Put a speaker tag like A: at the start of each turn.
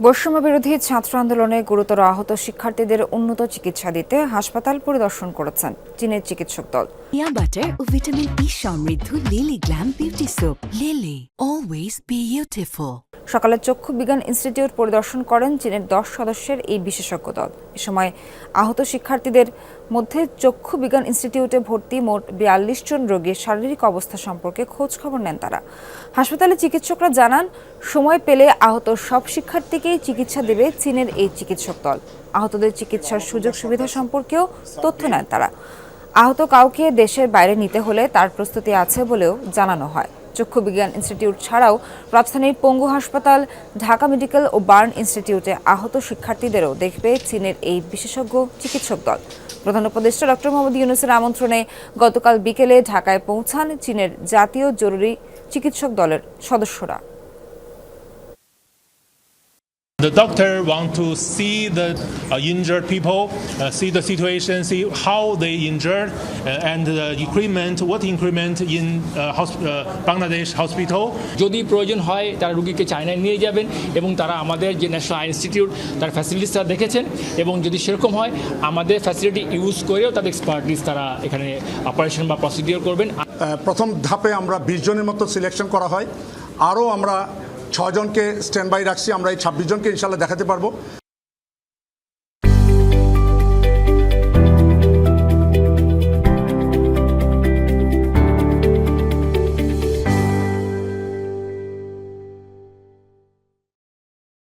A: বৈষম্য বিরোধী ছাত্র আন্দোলনে গুরুতর আহত শিক্ষার্থীদের উন্নত চিকিৎসা দিতে হাসপাতাল পরিদর্শন করেছেন চীনের চিকিৎসক দল।
B: পিয়া বাটার ও ভিটামিন ই সমৃদ্ধ Lily glam beauty soap Lily always beautiful
A: সকালে চক্ষু বিজ্ঞান ইনস্টিটিউট পরিদর্শন করেন চীনের দশ সদস্যের এই বিশেষজ্ঞ দল। এ সময় আহত শিক্ষার্থীদের মধ্যে চক্ষু বিজ্ঞান ইনস্টিটিউটে ভর্তি মোট বিয়াল্লিশ জন রোগীর শারীরিক অবস্থা সম্পর্কে খোঁজ খবর নেন তারা। হাসপাতালে চিকিৎসকরা জানান, সময় পেলে আহত সব শিক্ষার্থীকেই চিকিৎসা দেবে চীনের এই চিকিৎসক দল। আহতদের চিকিৎসার সুযোগ সুবিধা সম্পর্কেও তথ্য নেন তারা। আহত কাউকে দেশের বাইরে নিতে হলে তার প্রস্তুতি আছে বলেও জানানো হয়। চক্ষু বিজ্ঞান ইনস্টিটিউট ছাড়াও রাজধানীর পঙ্গু হাসপাতাল, ঢাকা মেডিকেল ও বার্ন ইনস্টিটিউটে আহত শিক্ষার্থীদেরও দেখবে চীনের এই বিশেষজ্ঞ চিকিৎসক দল। প্রধান উপদেষ্টা ডক্টর মোহাম্মদ ইউনুসের আমন্ত্রণে গতকাল বিকেলে ঢাকায় পৌঁছান চীনের জাতীয় জরুরি চিকিৎসক দলের সদস্যরা।
C: The doctor want to see the uh, injured people, uh, see the situation, see how they injured, uh, and the increment, what increment in uh, hosp- uh, Bangladesh hospital.
D: যদি প্রয়োজন হয় তারা রুগীকে চায়নায় নিয়ে যাবেন এবং তারা আমাদের যে ন্যাশনাল আই ইনস্টিটিউট তার ফ্যাসিলিটিস তারা দেখেছেন এবং যদি সেরকম হয় আমাদের ফ্যাসিলিটি ইউজ করেও তাদের এক্সপার্টিস তারা এখানে অপারেশন বা প্রসিডিওর করবেন
E: প্রথম ধাপে আমরা বিশ জনের মতো সিলেকশন করা হয় আরও আমরা ছজনকে স্ট্যান্ড বাই রাখছি আমরা এই ছাব্বিশ জনকে ইনশাল্লাহ দেখাতে পারব।